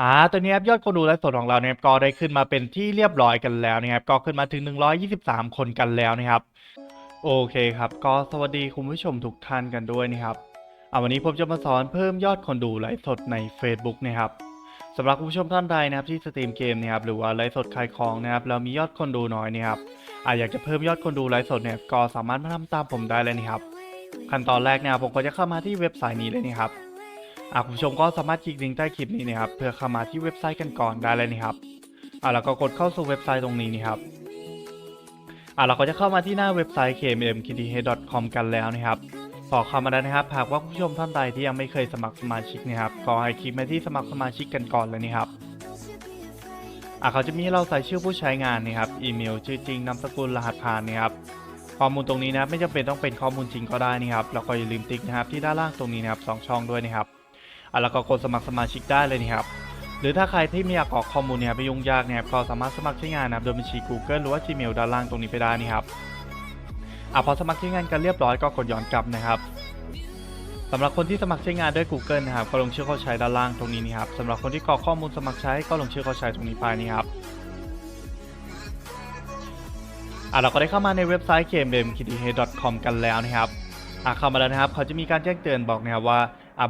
อ่าตอนนี้ครับยอดคนดูไลฟ์สดของเราเนี่ยก็ได้ขึ้นมาเป็นที่เรียบร้อยกันแล้วนะครับ ก็ขึ้นมาถึง 123 คนกันแล้วนะครับ โอเคครับ ก็สวัสดีคุณผู้ชมทุกท่านกันด้วยนะครับอ่าวันนี้ผมจะมาสอนเพิ่มยอดคนดูไลฟ์สดใน Facebook นะครับสำหรับคุณผู้ชมท่านใดนะครับที่สตรีมเกมนะครับหรือว่าไลฟ์สดขายของนะครับแล้วมียอดคนดูน้อยนะครับอ่าอยากจะเพิ่มยอดคนดูไลฟ์สดเนี่ยก็สามารถมาทำตามผมได้เลยนะครับขั้นตอนแรกเนี่ยผมก็จะเข้ามาที่เว็บไซต์นี้เลยนะครับ อ่าคุณผู้ชมก็สามารถคลิกลิงก์ใต้คลิปนี้นะครับเพื่อเข้ามาที่เว็บไซต์กันก่อนได้เลยนะครับอ่าแล้วก็กดเข้าสู่เว็บไซต์ตรงนี้นะครับอ่าเราก็จะเข้ามาที่หน้าเว็บไซต์ kmmkth.com กันแล้วนะครับพอเข้ามาแล้วนะครับหากว่าคุณผู้ชมท่านใดที่ยังไม่เคยสมัครสมาชิกนะครับก็ให้คลิกมาที่สมัครสมาชิกกันก่อนเลยนะครับอ่าเขาจะมีให้เราใส่ชื่อผู้ใช้งานนะครับอีเมลชื่อจริงนามสกุลรหัสผ่านนะครับข้อมูลตรงนี้นะครับไม่จำเป็นต้องเป็นข้อมูลจริงก็ได้นะครับแล้วก็อย่าลืมติ๊กนะครับที่ด้านล่างตรงนี้นะครับสองช่องด้วยนะครับ แล้วก็กดสมัครสมาชิกได้เลยนะครับหรือถ้าใครที่ไม่อยากกรอกข้อมูลเนี่ยไม่ยุ่งยากเนะครับก็สามารถสมัครใช้งานนะโดยบัญชี Google หรือว่า Gmail ด้านล่างตรงนี้ไปได้นะครับอะพอสมัครใช้งานกันเรียบร้อยก็กดย้อนกลับนะครับสำหรับคนที่สมัครใช้งานด้วย Google นะครับก็ลงชื่อเข้าใช้ด้านล่างตรงนี้นะครับสำหรับคนที่กรอกข้อมูลสมัครใช้ก็ลงชื่อเข้าใช้ตรงนี้ไปนะครับอะเราก็ได้เข้ามาในเว็บไซต์ kmmkth.com กันแล้วนะครับอะเข้ามาแล้วนะครับเขาจะมีการแจ้งเตือนบอกนะครับว่า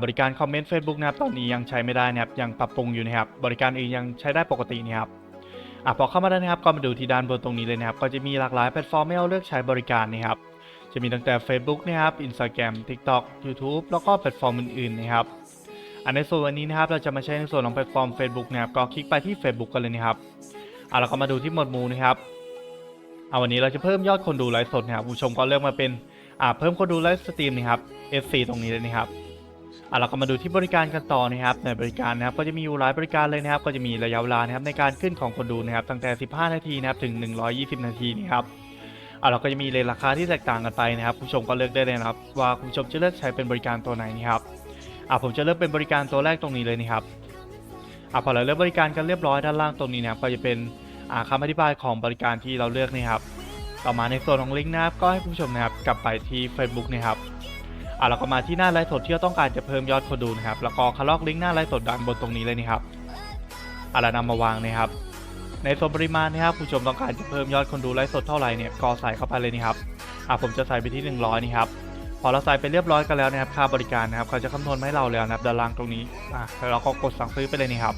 บริการคอมเมนต์ Facebook นะครับตอนนี้ยังใช้ไม่ได้นะครับยังปรับปรุงอยู่นะครับบริการอื่นยังใช้ได้ปกตินะครับอะพอเข้ามาแล้นะครับก็มาดูที่ด้านบนตรงนี้เลยนะครับก็จะมีหลากหลายแพลตฟอร์มให้เราเลือกใช้บริการนะครับจะมีตั้งแต่ Facebook นะครับ Instagram TikTok YouTube แล้วก็แพลตฟอร์มอื่นๆนะครับอันในส่วนวันนี้นะครับเราจะมาใช้ในส่วนของแพลตฟอร์ม Facebook นะครับก็คลิกไปที่ Facebook กันเลยนะครับอะเราก็มาดูที่หมวดหมู่นะครับเอาวันนี้เราจะเพิ่มยอดคนดูไลฟ์สดนะครับผู้ชมก็เลือกมาเป็นอ่าเพิ่มคนดูไลฟ์สตรีมนะครับ F4 ตรงนี้เลยนะครับ อ่าเราก็มาดูที่บริการกันต่อนะครับในบริการนะครับก็จะมีอยู่หลายบริการเลยนะครับ ก็จะมีระยะเวลานะครับในการขึ้นของคนดูนะครับตั้งแต่ 15 นาทีนะครับถึง 120 นาทีนะครับอ่าเราก็จะมีเลทราคาที่แตกต่างกันไปนะครับผู้ชมก็เลือกได้เลยนะครับ ว่าคุณผู้ชมจะเลือกใช้เป็นบริการตัวไหนนะครับอ่าผมจะเลือกเป็นบริการตัวแรกตรงนี้เลยนะครับอ่าพอเราเลือกบริการกันเรียบร้อยด้านล่างตรงนี้นะครับก็จะเป็นอ่าคำอธิบายของบริการที่เราเลือกนี่ครับ ต่อมาในส่วนของลิงก์นะครับก็ให้คุณผู้ชมนะครับกลับไปที่ Facebook นะครับ อ่าเราก็มาที่หน้าไลฟ์สดที่เราต้องการจะเพิ่มยอดคนดูนะครับ แล้วก็คลอกลิงก์หน้าไลฟ์สดด้านบนตรงนี้เลยนี่ครับอ่าเรานำมาวางนะครับ ในส่วนปริมาณนะครับผู้ชมต้องการจะเพิ่มยอดคนดูไลฟ์สดเท่าไหร่เนี่ยก็ใส่เข้าไปเลยนี่ครับอ่าผมจะใส่ไปที่ 100นี่ครับพอเราใส่ไปเรียบร้อยกันแล้วนะครับค่าบริการนะครับเขาจะคำนวณให้เราแล้วนะครับด้านล่างตรงนี้อ่าแล้วเราก็กดสั่งซื้อไปเลยนี่ครับ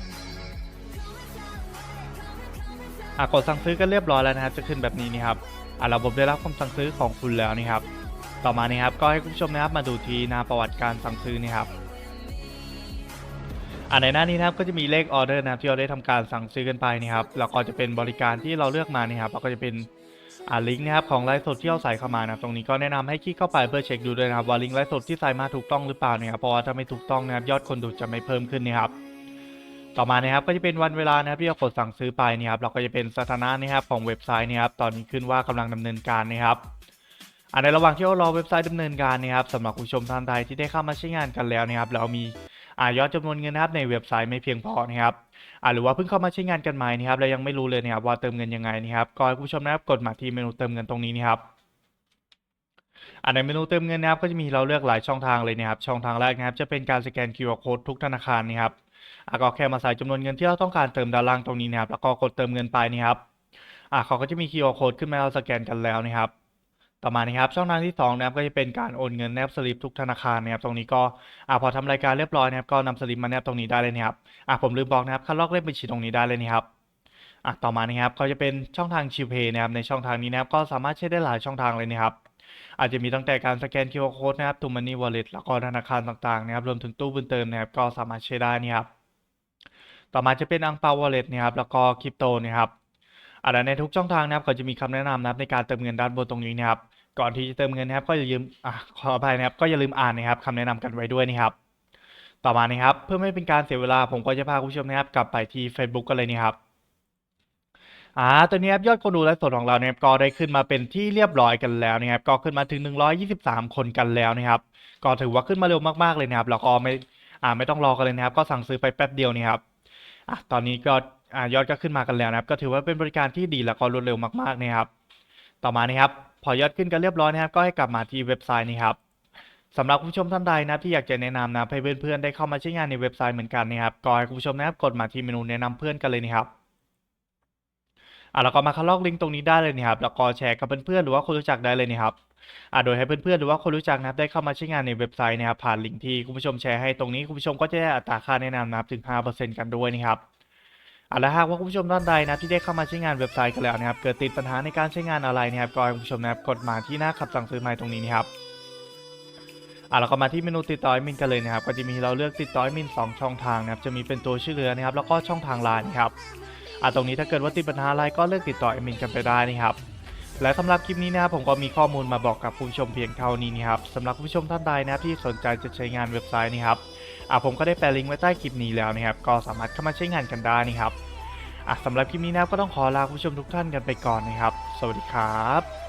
อะกดสั่งซื้อกันเรียบร้อยแล้วนะครับจะขึ้นแบบนี้นี่ครับอะระบบได้รับคำสั่งซื้อของคุณแล้วนี่ครับ ต่อมานี่ครับก็ให้คุณผู้ชมนะครับมาดูทีนาประวัติการสั่งซื้อนี่ครับอะในหน้านี้นะครับก็จะมีเลขออเดอร์นะครับที่เราได้ทำการสั่งซื้อกันไปนี่ครับแล้วก็จะเป็นบริการที่เราเลือกมานี่ครับแล้วก็จะเป็นอ่าลิงก์นะครับของไลฟ์สดที่เราใส่เข้ามานะครับตรงนี้ก็แนะนำให้คลิกเข้าไปเพื่อเช็คดูด้วยนะครับว่าลิงก์ไลฟ์สดที่ใส่มาถูกต้องหรือเปล่านะครับเพราะว่าถ้าไม่ถูกต้องนะครับยอดคนดูจะไม่เพิ่มขึ้นนะครับต่อมานะครับก็จะเป็นวันเวลานะครับที่เรากดสั่งซื้อไปนี่ครับเราก็จะเป็นสถานะนะครับของเว็บไซต์นะครับตอนนี้ขึ้นว่ากำลังดำเนินการนะครับ ในระหว่างที่เรารอเว็บไซต์ดำเนินการนะครับสำหรับผู้ชมท่านใดที่ได้เข้ามาใช้งานกันแล้วนะครับเรามีอายอดจำนวนเงินนะครับในเว็บไซต์ไม่เพียงพอนะครับหรือว่าเพิ่งเข้ามาใช้งานกันใหม่นะครับแล้วยังไม่รู้เลยนะครับว่าเติมเงินยังไงนะครับก็ให้ผู้ชมนะครับกดมาที่เมนูเติมเงินตรงนี้นะครับอันในเมนูเติมเงินนะครับก็จะมีเราเลือกหลายช่องทางเลยนะครับช่องทางแรกนะครับจะเป็นการสแกน QR Code ทุกธนาคารนะครับก็แค่มาใส่จำนวนเงินที่เราต้องการเติมด้านล่างตรงนี้นะครับแล้วก็กดเติมเงินไปนี่ครับเขาก็จะมี QR code ขึ้นมาเราสแกนกันแล้วนะครับ ต่อมานะครับช่องทางที่สองนะครับก็จะเป็นการโอนเงินแนบสลิปทุกธนาคารนะครับตรงนี้ก็อะพอทำรายการเรียบร้อยนะครับก็นำสลิปมาแนบตรงนี้ได้เลยนะครับอะผมลืมบอกนะครับคัดลอกเลขบัญชีตรงนี้ได้เลยนะครับอะต่อมานะครับก็จะเป็นช่องทางชิวเพย์นะครับในช่องทางนี้นะครับก็สามารถใช้ได้หลายช่องทางเลยนะครับอาจจะมีตั้งแต่การสแกน QR code นะครับตูมันนี่วอลเล็ตแล้วก็ธนาคารต่างๆนะครับรวมถึงตู้บุญเติมนะครับก็สามารถใช้ได้นี่ครับต่อมาจะเป็นอังเปาวอลเล็ตนะครับแล้วก็คริปโตนะครับอ่าและในทุกช่องทางนะครับก็จะมีคำแนะนำนะครับในการเติมเงินด้านบนตรงนี้นะครับ ก่อนที่จะเติมเงินนะครับ ก็อย่าลืมอะขออภัยนะครับ ก็อย่าลืมอ่านนะครับคำแนะนำกันไว้ด้วยนะครับ ต่อมานะครับ เพื่อไม่เป็นการเสียเวลาผมก็จะพาคุณผู้ชมนะครับ กลับไปที่ Facebook กันเลยนะครับอ่าตอนนี้ครับยอดคนดูไลฟ์สดของเราเนี่ยก็ได้ขึ้นมาเป็นที่เรียบร้อยกันแล้วนะครับ ก็ขึ้นมาถึง 123 คนกันแล้วนะครับ ก็ถือว่าขึ้นมาเร็วมากๆเลยนะครับแล้วก็ไม่อ่าไม่ต้องรอกันเลยนะครับ ก็สั่งซื้อไปแป๊บเดียวนี่ครับอะตอนนี้ก็อ่ายอดก็ขึ้นมากันแล้วนะครับ ก็ถือว่าเป็นบริการที่ดีแล้วก็รวดเร็วมากๆนะครับ ต่อมานะครับพอยอดขึ้นกันเรียบร้อยนะครับก็ให้กลับมาที่เว็บไซต์นี้ครับสำหรับคุณผู้ชมท่านใดนะครับที่อยากจะแนะนำนะครับให้เพื่อนๆได้เข้ามาใช้งานในเว็บไซต์เหมือนกันนะครับก็ให้คุณผู้ชมนะครับกดมาที่เมนูแนะนำเพื่อนกันเลยนะครับอะแล้วก็มาคัดลอกลิงก์ตรงนี้ได้เลยนะครับแล้วก็แชร์กับเพื่อนๆหรือว่าคนรู้จักได้เลยนะครับอะโดยให้เพื่อนๆหรือว่าคนรู้จักนะครับได้เข้ามาใช้งานในเว็บไซต์นะครับผ่านลิงก์ที่คุณผู้ชมแชร์ให้ตรงนี้คุณผู้ชมก็จะได้อัตราค่าแนะนำนะครับถึง 5%กันด้วยนะครับ อาละหากว่าคุณผู้ชมท่านใดนะที่ได้เข้ามาใช้งานเว็บไซต์กันแล้วนะครับเกิดติดปัญหาในการใช้งานอะไรนะครับก็ให้คุณผู้ชมนะครับกดมาที่หน้าคำสั่งซื้อใหม่ตรงนี้นะครับอะเราก็มาที่เมนูติดต่อแอดมินกันเลยนะครับก็จะมีเราเลือกติดต่อแอดมิน2 ช่องทางนะครับจะมีเป็นตัวชื่อเรือนะครับแล้วก็ช่องทางไลน์นะครับอะตรงนี้ถ้าเกิดว่าติดปัญหาอะไรก็เลือกติดต่อแอดมินกันไปได้นะครับ และสำหรับคลิปนี้นะครับผมก็มีข้อมูลมาบอกกับผู้ชมเพียงเท่านี้นะครับสำหรับผู้ชมท่านใดนะครับที่สนใจจะใช้งานเว็บไซต์นะครับอะผมก็ได้แปะลิงก์ไว้ใต้คลิปนี้แล้วนะครับก็สามารถเข้ามาใช้งานกันได้นะครับอะสำหรับคลิปนี้นะครับก็ต้องขอลาผู้ชมทุกท่านกันไปก่อนนะครับ สวัสดีครับ